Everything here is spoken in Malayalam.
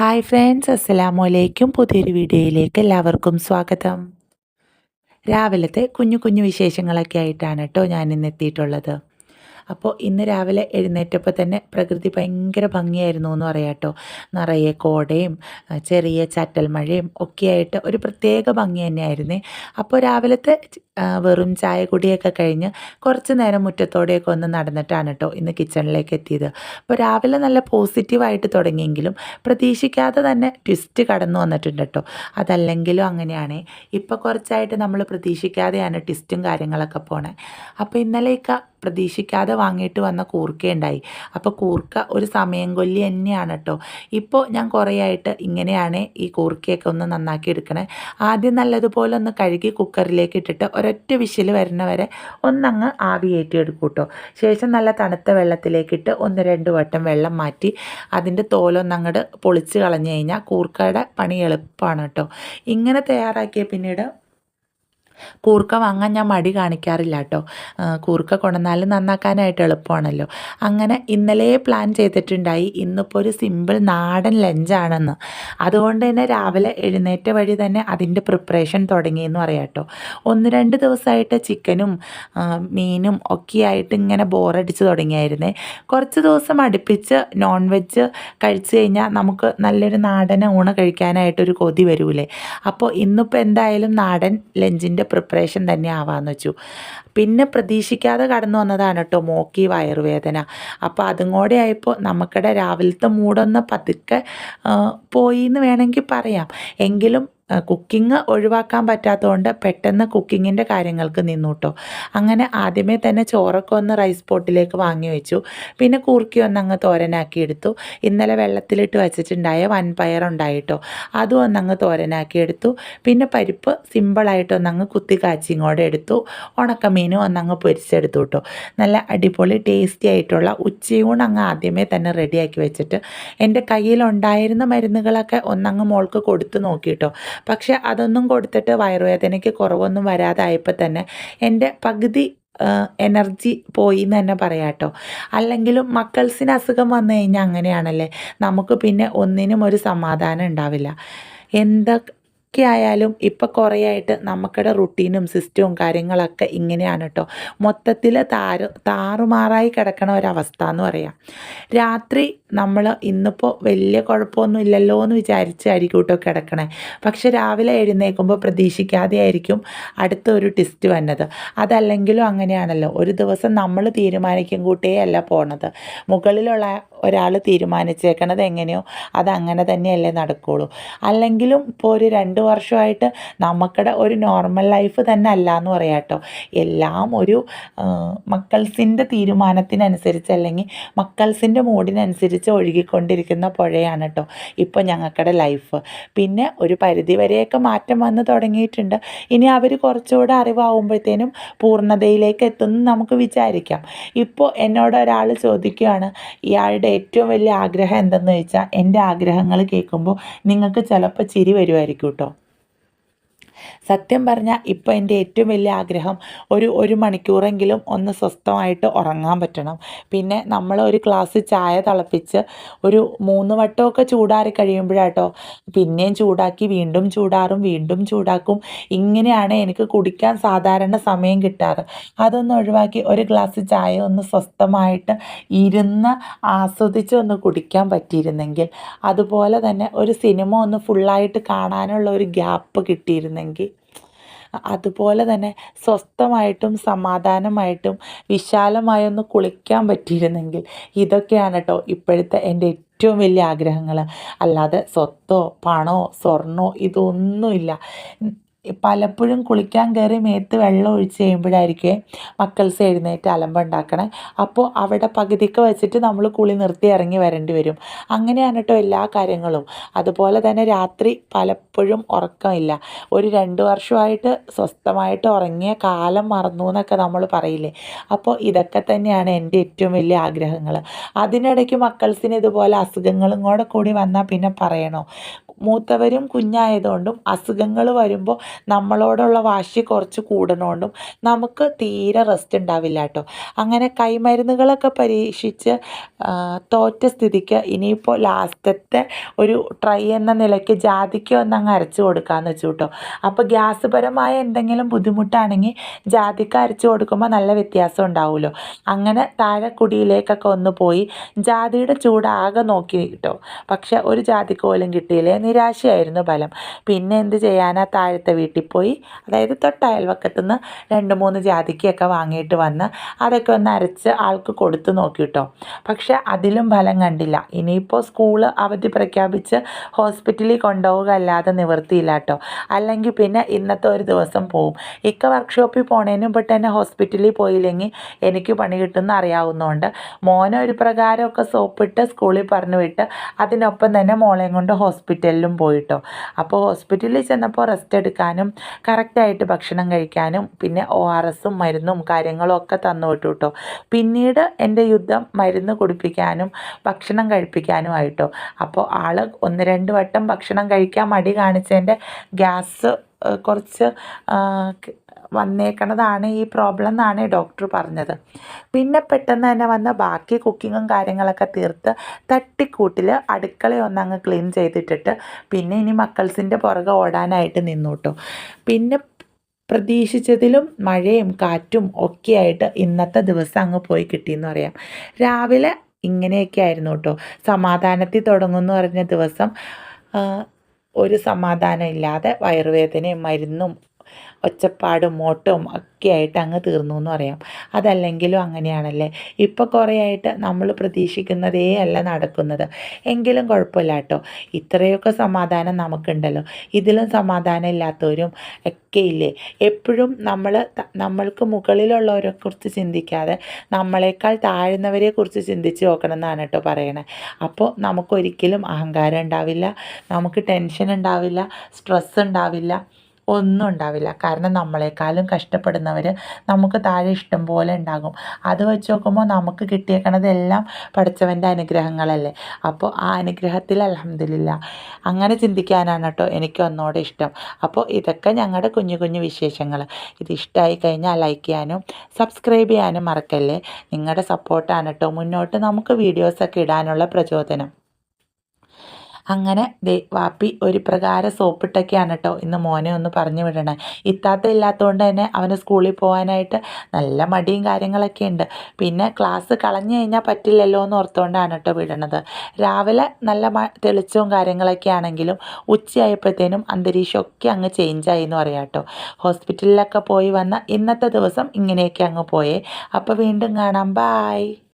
ഹായ് ഫ്രണ്ട്സ് അസ്സലാമു അലൈക്കും പുതിയൊരു വീഡിയോയിലേക്ക് എല്ലാവർക്കും സ്വാഗതം. രാവിലത്തെ കുഞ്ഞു കുഞ്ഞു വിശേഷങ്ങളൊക്കെ ആയിട്ടാണ് കേട്ടോ ഞാൻ ഇന്ന് എത്തിയിട്ടുള്ളത്. അപ്പോൾ ഇന്ന് രാവിലെ എഴുന്നേറ്റപ്പോൾ തന്നെ പ്രകൃതി ഭയങ്കര ഭംഗിയായിരുന്നു എന്ന് പറയാം കേട്ടോ. നിറയെ കോടയും ചെറിയ ചാറ്റൽ മഴയും ഒക്കെയായിട്ട് ഒരു പ്രത്യേക ഭംഗി തന്നെയായിരുന്നേ. അപ്പോൾ രാവിലത്തെ വെറും ചായ കുടിയൊക്കെ കഴിഞ്ഞ് കുറച്ച് നേരം മുറ്റത്തോടെയൊക്കെ ഒന്ന് നടന്നിട്ടാണ് കേട്ടോ ഇന്ന് കിച്ചണിലേക്ക് എത്തിയത്. അപ്പോൾ രാവിലെ നല്ല പോസിറ്റീവായിട്ട് തുടങ്ങിയെങ്കിലും പ്രതീക്ഷിക്കാതെ തന്നെ ട്വിസ്റ്റ് കടന്നു വന്നിട്ടുണ്ട് കേട്ടോ. അതല്ലെങ്കിലും അങ്ങനെയാണ്. ഇപ്പോൾ കുറച്ചായിട്ട് നമ്മൾ പ്രതീക്ഷിക്കാതെയാണ് ട്വിസ്റ്റും കാര്യങ്ങളൊക്കെ പോണേ. അപ്പോൾ ഇന്നലെയൊക്കെ പ്രതീക്ഷിക്കാതെ വാങ്ങിയിട്ട് വന്ന കൂർക്ക ഉണ്ടായി. അപ്പോൾ കൂർക്ക ഒരു സമയം കൊല്ലി തന്നെയാണ് കേട്ടോ. ഇപ്പോൾ ഞാൻ കുറേ ആയിട്ട് ഇങ്ങനെയാണ് ഈ കൂർക്കയൊക്കെ ഒന്ന് നന്നാക്കി എടുക്കണേ. ആദ്യം നല്ലതുപോലെ ഒന്ന് കഴുകി കുക്കറിലേക്ക് ഇട്ടിട്ട് ഒരൊറ്റ വിശിൽ വരുന്ന വരെ ഒന്നങ്ങ് ആവിയേറ്റി എടുക്കും കേട്ടോ ശേഷം നല്ല തണുത്ത വെള്ളത്തിലേക്കിട്ട് ഒന്ന് രണ്ട് വട്ടം വെള്ളം മാറ്റി അതിന്റെ തോലൊന്നങ്ങോട്ട് പൊളിച്ച് കളഞ്ഞു കഴിഞ്ഞാൽ കൂർക്കയുടെ പണി എളുപ്പമാണ് കേട്ടോ ഇങ്ങനെ തയ്യാറാക്കിയ പിന്നീട് കൂർക്ക വാങ്ങാൻ ഞാൻ മടി കാണിക്കാറില്ല കേട്ടോ കൂർക്ക കൊണ്ടുവന്നാലും നന്നാക്കാനായിട്ട് എളുപ്പമാണല്ലോ. അങ്ങനെ ഇന്നലെ പ്ലാൻ ചെയ്തിട്ടുണ്ടായി. ഇന്നിപ്പോൾ ഒരു സിമ്പിൾ നാടൻ ലഞ്ചാണെന്ന് അതുകൊണ്ട് തന്നെ രാവിലെ എഴുന്നേറ്റ വഴി തന്നെ അതിന്റെ പ്രിപ്പറേഷൻ തുടങ്ങിയെന്ന് പറയാം കേട്ടോ ഒന്ന് രണ്ട് ദിവസമായിട്ട് ചിക്കനും മീനും ഒക്കെയായിട്ട് ഇങ്ങനെ ബോറടിച്ച് തുടങ്ങിയായിരുന്നേ. കുറച്ച് ദിവസം അടുപ്പിച്ച് നോൺ വെജ് കഴിച്ചു കഴിഞ്ഞാൽ നമുക്ക് നല്ലൊരു നാടൻ ഊണ് കഴിക്കാനായിട്ടൊരു കൊതി വരൂലേ. അപ്പോൾ ഇന്നിപ്പോൾ എന്തായാലും നാടൻ ലഞ്ചിന്റെ പ്രിപ്പറേഷൻ തന്നെ ആവാമെന്ന് വെച്ചു. പിന്നെ പ്രതീക്ഷിക്കാതെ കടന്നു വന്നതാണ് കേട്ടോ മോക്കി വയറുവേദന. അപ്പോൾ അതും കൂടെ ആയപ്പോൾ നമുക്കിടെ രാവിലത്തെ മൂടൊന്ന് പതുക്കെ പോയി എന്ന് വേണമെങ്കിൽ പറയാം. എങ്കിലും കുക്കിംഗ് ഒഴിവാക്കാൻ പറ്റാത്തതുകൊണ്ട് പെട്ടെന്ന് കുക്കിങ്ങിന്റെ കാര്യങ്ങൾക്ക് നിന്നു കേട്ടോ. അങ്ങനെ ആദ്യമേ തന്നെ ചോറൊക്കെ ഒന്ന് റൈസ് പോട്ടിലേക്ക് വാങ്ങി വെച്ചു. പിന്നെ കുറുക്കി ഒന്ന് അങ്ങ് തോരനാക്കി എടുത്തു. ഇന്നലെ വെള്ളത്തിലിട്ട് വെച്ചിട്ടുണ്ടായ വൻപയർ ഉണ്ടായിട്ടോ അതും ഒന്നങ്ങ് തോരനാക്കി എടുത്തു. പിന്നെ പരിപ്പ് സിമ്പിളായിട്ട് ഒന്നങ്ങ് കുത്തി കാച്ചിങ്ങോടെ എടുത്തു. ഉണക്കമീനും ഒന്നങ്ങ് പൊരിച്ചെടുത്തു കേട്ടോ. നല്ല അടിപൊളി ടേസ്റ്റി ആയിട്ടുള്ള ഉച്ചയൂണ് അങ്ങ് ആദ്യമേ തന്നെ റെഡിയാക്കി വെച്ചിട്ട് എന്റെ കയ്യിലുണ്ടായിരുന്ന മരുന്നുകളൊക്കെ ഒന്നങ്ങ് മോൾക്ക് കൊടുത്തു നോക്കി കേട്ടോ. പക്ഷെ അതൊന്നും കൊടുത്തിട്ട് വയറുവേദനയ്ക്ക് കുറവൊന്നും വരാതായപ്പോൾ തന്നെ എന്റെ പകുതി എനർജി പോയി എന്ന് തന്നെ പറയാം കേട്ടോ അല്ലെങ്കിലും മക്കൾസിന് അസുഖം വന്നു കഴിഞ്ഞാൽ അങ്ങനെയാണല്ലേ? നമുക്ക് പിന്നെ ഒന്നിനും ഒരു സമാധാനം ഉണ്ടാവില്ല. എന്തൊക്കെ ആയാലും ഇപ്പം കുറേ ആയിട്ട് നമുക്കിടെ റുട്ടീനും സിസ്റ്റവും കാര്യങ്ങളൊക്കെ ഇങ്ങനെയാണ് കേട്ടോ മൊത്തത്തിൽ താറ് താറുമാറായി കിടക്കണ ഒരവസ്ഥ എന്ന് പറയാം. രാത്രി നമ്മൾ ഇന്നിപ്പോൾ വലിയ കുഴപ്പമൊന്നും ഇല്ലല്ലോ എന്ന് വിചാരിച്ചായിരിക്കും കേട്ടോ കിടക്കണേ. പക്ഷെ രാവിലെ എഴുന്നേൽക്കുമ്പോൾ പ്രതീക്ഷിക്കാതെ ആയിരിക്കും അടുത്ത ഒരു ടെസ്റ്റ് വന്നത്. അതല്ലെങ്കിലും അങ്ങനെയാണല്ലോ. ഒരു ദിവസം നമ്മൾ തീരുമാനിക്കും കൂട്ടേ അല്ല പോണത്. മുകളിലുള്ള ഒരാൾ തീരുമാനിച്ചേക്കണത് എങ്ങനെയോ അതങ്ങനെ തന്നെയല്ലേ നടക്കുകയുള്ളൂ അല്ലെങ്കിലും ഇപ്പോൾ ഒരു രണ്ട് വർഷമായിട്ട് നമുക്കിടെ ഒരു നോർമൽ ലൈഫ് തന്നെ അല്ല എന്ന് പറയാം കേട്ടോ എല്ലാം ഒരു മക്കൾസിന്റെ തീരുമാനത്തിനനുസരിച്ച് അല്ലെങ്കിൽ മക്കൾസിന്റെ മൂഡിനനുസരിച്ച് ഒഴുകിക്കൊണ്ടിരിക്കുന്ന പുഴയാണ് കേട്ടോ ഇപ്പോൾ ഞങ്ങൾക്കിടെ ലൈഫ് പിന്നെ ഒരു പരിധി വരെയൊക്കെ മാറ്റം വന്ന് തുടങ്ങിയിട്ടുണ്ട്. ഇനി അവർ കുറച്ചുകൂടെ അറിവാകുമ്പോഴത്തേനും പൂർണതയിലേക്ക് എത്തുമെന്ന് നമുക്ക് വിചാരിക്കാം. ഇപ്പോൾ എന്നോട് ഒരാൾ ചോദിക്കുകയാണ് ഇയാളുടെ ഏറ്റവും വലിയ ആഗ്രഹം എന്തെന്ന് ചോദിച്ചാൽ എന്റെ ആഗ്രഹങ്ങൾ കേൾക്കുമ്പോൾ നിങ്ങൾക്ക് ചിലപ്പോൾ ചിരി വരുമായിരിക്കും കേട്ടോ സത്യം പറഞ്ഞാൽ ഇപ്പോൾ എന്റെ ഏറ്റവും വലിയ ആഗ്രഹം ഒരു ഒരു മണിക്കൂറെങ്കിലും ഒന്ന് സ്വസ്ഥമായിട്ട് ഉറങ്ങാൻ പറ്റണം. പിന്നെ നമ്മൾ ഒരു ഗ്ലാസ് ചായ തിളപ്പിച്ച് ഒരു മൂന്ന് വട്ടമൊക്കെ ചൂടാറി കഴിയുമ്പോഴാട്ടോ പിന്നെയും ചൂടാക്കി വീണ്ടും ചൂടാറും വീണ്ടും ചൂടാക്കും. ഇങ്ങനെയാണ് എനിക്ക് കുടിക്കാൻ സാധാരണ സമയം കിട്ടാറ്. അതൊന്ന് ഒഴിവാക്കി ഒരു ഗ്ലാസ് ചായ ഒന്ന് സ്വസ്ഥമായിട്ട് ഇരുന്ന് ആസ്വദിച്ച് ഒന്ന് കുടിക്കാൻ പറ്റിയിരുന്നെങ്കിൽ അതുപോലെ തന്നെ ഒരു സിനിമ ഒന്ന് ഫുള്ളായിട്ട് കാണാനുള്ള ഒരു ഗ്യാപ്പ് കിട്ടിയിരുന്നെങ്കിൽ അതുപോലെ തന്നെ സ്വസ്ഥമായിട്ടും സമാധാനമായിട്ടും വിശാലമായി ഒന്ന് കുളിക്കാൻ പറ്റിയിരുന്നെങ്കിൽ ഇതൊക്കെയാണ് കേട്ടോ ഇപ്പോഴത്തെ എന്റെ ഏറ്റവും വലിയ ആഗ്രഹങ്ങൾ. അല്ലാതെ സ്വത്തോ പണമോ സ്വർണോ ഇതൊന്നുമില്ല. പലപ്പോഴും കുളിക്കാൻ കയറി മേത്ത് വെള്ളം ഒഴിച്ച് കഴിയുമ്പോഴായിരിക്കും മക്കൾസ് എഴുന്നേറ്റ് അലമ്പുണ്ടാക്കണേ അപ്പോൾ അവിടെ പകുതിക്ക് വെച്ചിട്ട് നമ്മൾ കുളി നിർത്തി ഇറങ്ങി വരേണ്ടി വരും. അങ്ങനെയാണ് കേട്ടോ എല്ലാ കാര്യങ്ങളും. അതുപോലെ തന്നെ രാത്രി പലപ്പോഴും ഉറക്കമില്ല. ഒരു രണ്ട് വർഷമായിട്ട് സ്വസ്ഥമായിട്ട് ഉറങ്ങിയ കാലം മറന്നു എന്നൊക്കെ നമ്മൾ പറയില്ലേ? അപ്പോൾ ഇതൊക്കെ തന്നെയാണ് എന്റെ ഏറ്റവും വലിയ ആഗ്രഹങ്ങൾ അതിനിടയ്ക്ക് മക്കൾസിന് ഇതുപോലെ അസുഖങ്ങളും കൂടെ കൂടി വന്നാൽ പിന്നെ പറയണോ? മൂത്തവരും കുഞ്ഞായതുകൊണ്ടും അസുഖങ്ങൾ വരുമ്പോൾ നമ്മളോടുള്ള വാശി കുറച്ച് കൂടണോണ്ടും നമുക്ക് തീരെ റെസ്റ്റ് ഉണ്ടാവില്ല കേട്ടോ അങ്ങനെ കൈമരുന്നുകളൊക്കെ പരീക്ഷിച്ച് തോറ്റ സ്ഥിതിക്ക് ഇനിയിപ്പോൾ ലാസ്റ്റത്തെ ഒരു ട്രൈ എന്ന നിലയ്ക്ക് ജാതിക്ക ഒന്ന് അങ്ങ് അരച്ച് കൊടുക്കാമെന്ന് വെച്ചു കേട്ടോ അപ്പോൾ ഗ്യാസ് പരമായ എന്തെങ്കിലും ബുദ്ധിമുട്ടാണെങ്കിൽ ജാതിക്ക അരച്ച് കൊടുക്കുമ്പോൾ നല്ല വ്യത്യാസം ഉണ്ടാവുമല്ലോ അങ്ങനെ താഴെ കുടിയിലേക്കൊക്കെ ഒന്ന് പോയി ജാതിയുടെ ചൂടാകെ നോക്കി കേട്ടോ പക്ഷെ ഒരു ജാതിക്ക് പോലും കിട്ടിയില്ലേ? നിരാശയായിരുന്നു ഫലം. പിന്നെ എന്ത് ചെയ്യാനാ? താഴത്തെ വീട്ടിൽ പോയി അതായത് തൊട്ട അയൽവക്കത്തുനിന്ന് രണ്ട് മൂന്ന് ജാതിക്കയൊക്കെ വാങ്ങിയിട്ട് വന്ന് അതൊക്കെ ഒന്ന് അരച്ച് ആൾക്ക് കൊടുത്ത് നോക്കി കേട്ടോ പക്ഷെ അതിലും ഫലം കണ്ടില്ല. ഇനിയിപ്പോൾ സ്കൂൾ അവധി പ്രഖ്യാപിച്ച് ഹോസ്പിറ്റലിൽ കൊണ്ടുപോവുക അല്ലാതെ നിവൃത്തിയില്ല കേട്ടോ അല്ലെങ്കിൽ പിന്നെ ഇന്നത്തെ ഒരു ദിവസം പോവും. ഇക്ക വർക്ക്ഷോപ്പിൽ പോണേനും പെട്ട് തന്നെ ഹോസ്പിറ്റലിൽ പോയില്ലെങ്കിൽ എനിക്ക് പണി കിട്ടുമെന്ന് അറിയാവുന്നതുകൊണ്ട് മോനെ ഒരു പ്രകാരമൊക്കെ സോപ്പിട്ട് സ്കൂളിൽ പറഞ്ഞു വിട്ട് അതിനൊപ്പം തന്നെ മോളെയും കൊണ്ട് ഹോസ്പിറ്റലിലും പോയിട്ടോ. അപ്പോൾ ഹോസ്പിറ്റലിൽ ചെന്നപ്പോൾ റെസ്റ്റ് എടുക്കാനും കറക്റ്റായിട്ട് ഭക്ഷണം കഴിക്കാനും പിന്നെ ഒ ആർ എസും മരുന്നും കാര്യങ്ങളും ഒക്കെ തന്നു വിട്ടു കേട്ടോ പിന്നീട് എന്റെ യുദ്ധം മരുന്ന് കുടിപ്പിക്കാനും ഭക്ഷണം കഴിപ്പിക്കാനും ആയിട്ടോ. അപ്പോൾ ആൾ ഒന്ന് രണ്ട് വട്ടം ഭക്ഷണം കഴിക്കാൻ മടി കാണിച്ചതിന്റെ ഗ്യാസ് കുറച്ച് വന്നേക്കണതാണ് ഈ പ്രോബ്ലം എന്നാണ് ഡോക്ടർ പറഞ്ഞത്. പിന്നെ പെട്ടെന്ന് തന്നെ വന്ന ബാക്കി കുക്കിങ്ങും കാര്യങ്ങളൊക്കെ തീർത്ത് തട്ടിക്കൂട്ടിൽ അടുക്കള ഒന്നങ്ങ് ക്ലീൻ ചെയ്തിട്ടിട്ട് പിന്നെ ഇനി മക്കൾസിന്റെ പുറകെ ഓടാനായിട്ട് നിന്നു കേട്ടോ പിന്നെ പ്രതീക്ഷിച്ചതിലും മഴയും കാറ്റും ഒക്കെയായിട്ട് ഇന്നത്തെ ദിവസം അങ്ങ് പോയി കിട്ടിയെന്ന് പറയാം. രാവിലെ ഇങ്ങനെയൊക്കെ ആയിരുന്നു കേട്ടോ. സമാധാനത്തിൽ തുടങ്ങുമെന്ന് പറഞ്ഞ ദിവസം ഒരു സമാധാനം ഇല്ലാതെ വയറുവേദനയും മരുന്നും ഒച്ചപ്പാടും ഓട്ടവും ഒക്കെ ആയിട്ട് അങ്ങ് തീർന്നു എന്ന് പറയാം. അതല്ലെങ്കിലും അങ്ങനെയാണല്ലേ? ഇപ്പോൾ കുറേ ആയിട്ട് നമ്മൾ പ്രതീക്ഷിക്കുന്നതേ അല്ല നടക്കുന്നത്. എങ്കിലും കുഴപ്പമില്ല കേട്ടോ. ഇത്രയൊക്കെ സമാധാനം നമുക്കുണ്ടല്ലോ. ഇതിലും സമാധാനം ഇല്ലാത്തവരും ഒക്കെ ഇല്ലേ? എപ്പോഴും നമ്മൾ നമ്മൾക്ക് മുകളിലുള്ളവരെ കുറിച്ച് ചിന്തിക്കാതെ നമ്മളെക്കാൾ താഴ്ന്നവരെ കുറിച്ച് ചിന്തിച്ച് നോക്കണം എന്നാണ് കേട്ടോ പറയണേ. അപ്പോൾ നമുക്കൊരിക്കലും അഹങ്കാരം ഉണ്ടാവില്ല. നമുക്ക് ടെൻഷൻ ഉണ്ടാവില്ല. സ്ട്രെസ് ഉണ്ടാവില്ല. ഒന്നും ഉണ്ടാവില്ല. കാരണം നമ്മളെക്കാളും കഷ്ടപ്പെടുന്നവർ നമുക്ക് താഴെ ഇഷ്ടം പോലെ ഉണ്ടാകും. അത് വെച്ച് നോക്കുമ്പോൾ നമുക്ക് കിട്ടിയേക്കണതെല്ലാം പഠിച്ചവന്റെ അനുഗ്രഹങ്ങളല്ലേ? അപ്പോൾ ആ അനുഗ്രഹത്തിൽ അലഹമില്ല അങ്ങനെ ചിന്തിക്കാനാണ് കേട്ടോ എനിക്ക് ഒന്നോടെ ഇഷ്ടം. അപ്പോൾ ഇതൊക്കെ ഞങ്ങളുടെ കുഞ്ഞു കുഞ്ഞു വിശേഷങ്ങൾ ഇത് ഇഷ്ടമായി കഴിഞ്ഞാൽ ലൈക്ക് ചെയ്യാനും സബ്സ്ക്രൈബ് ചെയ്യാനും മറക്കല്ലേ? നിങ്ങളുടെ സപ്പോർട്ടാണ് കേട്ടോ മുന്നോട്ട് നമുക്ക് വീഡിയോസൊക്കെ ഇടാനുള്ള പ്രചോദനം. അങ്ങനെ ദേ വാപ്പി ഒരു പ്രകാരം സോപ്പിട്ടൊക്കെയാണ് കേട്ടോ ഇന്ന് മോനെ ഒന്ന് പറഞ്ഞു വിടണേ. ഇത്താത്ത ഇല്ലാത്തതുകൊണ്ട് തന്നെ അവന് സ്കൂളിൽ പോകാനായിട്ട് നല്ല മടിയും കാര്യങ്ങളൊക്കെ ഉണ്ട്. പിന്നെ ക്ലാസ് കളഞ്ഞു കഴിഞ്ഞാൽ പറ്റില്ലല്ലോ എന്ന് ഓർത്തുകൊണ്ടാണ് കേട്ടോ വിടണത്. രാവിലെ നല്ല തെളിച്ചവും കാര്യങ്ങളൊക്കെ ആണെങ്കിലും ഉച്ചയായപ്പോഴത്തേനും അന്തരീക്ഷമൊക്കെ അങ്ങ് ചേഞ്ചായി എന്ന് പറയാം കേട്ടോ ഹോസ്പിറ്റലിലൊക്കെ പോയി വന്ന ഇന്നത്തെ ദിവസം ഇങ്ങനെയൊക്കെ അങ്ങ് പോയേ. അപ്പോൾ വീണ്ടും കാണാം. ബായ്